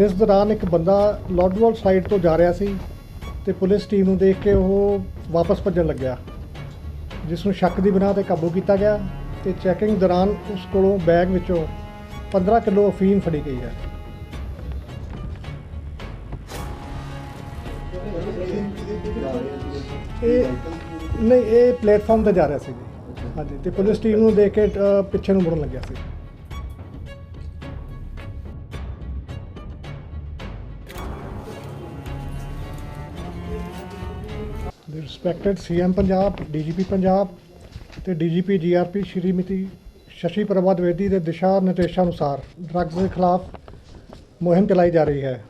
ਜਿਸ ਦੌਰਾਨ ਇੱਕ ਬੰਦਾ ਲੋਡਵਾਲ ਸਾਈਡ ਤੋਂ ਜਾ ਰਿਹਾ ਸੀ ਤੇ ਪੁਲਿਸ ਟੀਮ ਨੂੰ ਦੇਖ ਕੇ ਉਹ ਵਾਪਸ ਭੱਜਣ ਲੱਗਿਆ ਜਿਸ ਨੂੰ ਸ਼ੱਕ ਦੀ ਬਿਨਾਂ ਤੇ ਕਾਬੂ ਕੀਤਾ ਗਿਆ ਤੇ ਚੈਕਿੰਗ ਦੌਰਾਨ ਉਸ ਕੋਲੋਂ ਬੈਗ ਵਿੱਚੋਂ 15 ਕਿਲੋ ਅਫੀਮ ਫੜੀ ਗਈ ਹੈ। ਇਹ ਨਹੀਂ ਇਹ ਪਲੇਟਫਾਰਮ ਤੇ ਜਾ ਰਿਹਾ ਸੀ। ਜੀ ਹਾਂਜੀ ਤੇ ਪੁਲਿਸ ਟੀਮ ਨੂੰ ਦੇਖ ਕੇ ਅ, ਪਿੱਛੇ ਨੂੰ ਮੁੜਨ ਲੱਗਿਆ ਸੀ। The respected CM Punjab DGP Punjab ਤੇ DGP GRP ਸ਼੍ਰੀਮਤੀ ਸ਼ਸ਼ੀ ਪ੍ਰਭਾ ਦਵੇਦੀ ਦੇ ਦਿਸ਼ਾ ਨਿਰਦੇਸ਼ਾਂ ਅਨੁਸਾਰ ਡਰੱਗਸ ਦੇ ਖਿਲਾਫ ਮੁਹਿੰਮ ਚਲਾਈ ਜਾ ਰਹੀ ਹੈ।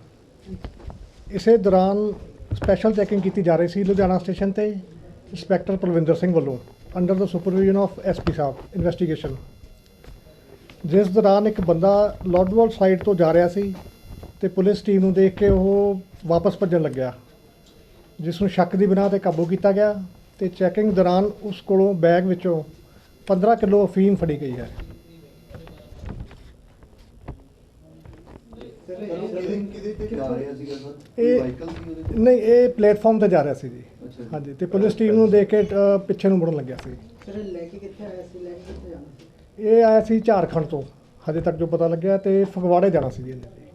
ਇਸੇ ਦੌਰਾਨ ਸਪੈਸ਼ਲ ਚੈਕਿੰਗ ਕੀਤੀ ਜਾ ਰਹੀ ਸੀ ਲੁਧਿਆਣਾ ਸਟੇਸ਼ਨ ਤੇ ਇੰਸਪੈਕਟਰ ਪ੍ਰਵਿੰਦਰ ਸਿੰਘ ਵੱਲੋਂ under the supervision of SP Sahib investigation ਜਿਸ ਦੌਰਾਨ ਇੱਕ ਬੰਦਾ ਲੋਡਵਾਲ ਸਾਈਡ ਤੋਂ ਜਾ ਰਿਹਾ ਸੀ ਤੇ ਪੁਲਿਸ ਟੀਮ ਨੂੰ ਦੇਖ ਕੇ ਉਹ ਵਾਪਸ ਭੱਜਣ ਲੱਗਿਆ। ਜਿਸ ਨੂੰ ਸ਼ੱਕ ਦੀ ਬਿਨਾਂ ਤੇ ਕਾਬੂ ਕੀਤਾ ਗਿਆ ਤੇ ਚੈਕਿੰਗ ਦੌਰਾਨ ਉਸ ਕੋਲੋਂ ਬੈਗ ਵਿੱਚੋਂ 15 ਕਿਲੋ ਅਫੀਮ ਫੜੀ ਗਈ ਹੈ। ਇਹ- ਨਹੀਂ ਇਹ ਪਲੇਟਫਾਰਮ ਤੇ ਜਾ ਰਿਹਾ ਸੀ ਜੀ। ਹਾਂਜੀ ਤੇ ਪੁਲਿਸ ਟੀਮ ਨੂੰ ਦੇਖ ਕੇ ਪਿੱਛੇ ਨੂੰ ਮੁੜਨ ਲੱਗਿਆ ਸੀ। ਸਰ ਇਹ ਲੈ ਕੇ ਕਿੱਥੇ ਆਇਆ ਸੀ? ਲੈ ਕੇ ਕਿੱਥੇ ਜਾਣਾ ਸੀ? ਇਹ ਆਇਆ ਸੀ ਝਾਰਖੰਡ ਤੋਂ। ਹਜੇ ਤੱਕ ਜੋ ਪਤਾ ਲੱਗਿਆ ਤੇ ਫਗਵਾੜੇ ਜਾਣਾ ਸੀ ਜੀ ਇਹਨੇ। ਜੀ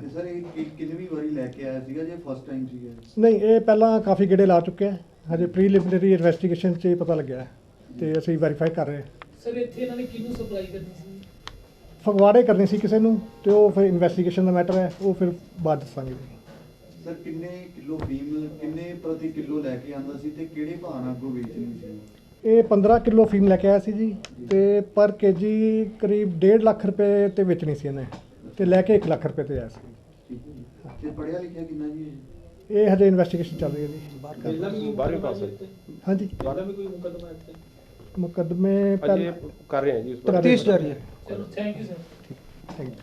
ਤੇ ਸਰ ਇਹ ਕਿ- ਕਿੰਨਵੀਂ ਵਾਰੀ ਲੈ ਕੇ ਆਇਆ ਸੀਗਾ ਜੇ ਫਸਟ ਟਾਈਮ ਸੀਗਾ? ਨਹੀਂ ਇਹ ਪਹਿਲਾਂ ਕਾਫੀ ਗੇੜੇ ਲਾ ਚੁੱਕਿਆ ਹੈ। ਹਜੇ ਪ੍ਰੀਲਿਮਿਨਰੀ ਇਨਵੈਸਟੀਗੇਸ਼ਨ 'ਚ ਪਤਾ ਲੱਗਿਆ ਹੈ ਤੇ ਅਸੀਂ ਵੈਰੀਫਾਈ ਕਰ ਰਹੇ ਹਾਂ। ਸਰ ਇੱਥੇ ਇਹਨਾਂ ਨੇ ਕਿਹਨੂੰ ਸਪਲਾਈ ਕਰਨੀ ਸੀ? ਫਗਵਾੜੇ ਕਰਨੀ ਸੀ ਕਿਸੇ ਨੂੰ ਤੇ ਉਹ ਫਿਰ ਇਨਵੈਸਟੀਗੇਸ਼ਨ ਦਾ ਮੈਟਰ ਹੈ ਉਹ ਫਿਰ ਬਾਅਦ ਦੱਸਾਂਗੇ। ਜੀ ਸਰ ਕਿੰਨੇ ਕਿਲੋ ਫੀਮ ਕਿੰਨੇ ਪ੍ਰਤੀ ਕਿਲੋ ਲੈ ਕੇ ਆਂਦਾ ਸੀ ਤੇ ਕਿਹੜੇ ਭਾਅ ਨਾਲ ਅੱਗੋਂ ਵੇਚਣੀ ਸੀ? ਇਹ 15 ਕਿਲੋ ਫੀਮ ਲੈ ਕੇ ਆਇਆ ਸੀ ਜੀ ਤੇ ਪਰ ਕੇਜੀ ਕਰੀਬ 1.5 ਲੱਖ ਰੁਪਏ ਤੇ ਵੇਚਣੀ ਸੀ ਇਹਨੇ। ਤੇ ਲੈ ਕੇ 1 ਲੱਖ ਰੁਪਏ ਤੇ ਆਇਆ ਸੀ। ਤੇ ਪੜਿਆ ਲਿਖਿਆ ਕਿੰਨਾ ਜੀ? ਇਹ? ਹਜੇ ਇਨਵੈਸਟੀਗੇਸ਼ਨ ਚੱਲ ਰਹੀ ਹੈ ਜੀ। ਪਾਸ ਹੈ। ਇੱਥੇ? ਹਾਂਜੀ। ਪਹਿਲਾਂ ਵੀ ਕੋਈ ਮੁਕੱਦਮਾ ਇੱਥੇ? ਮੁਕੱਦਮੇ ਪਹਿਲ ਕਰ ਰਹੇ ਹਾਂ ਜੀ ਉਸ ਪਰ ਤਫਤੀਸ਼ ਜਾਰੀ ਹੈ। ਚਲੋ thank you sir thank you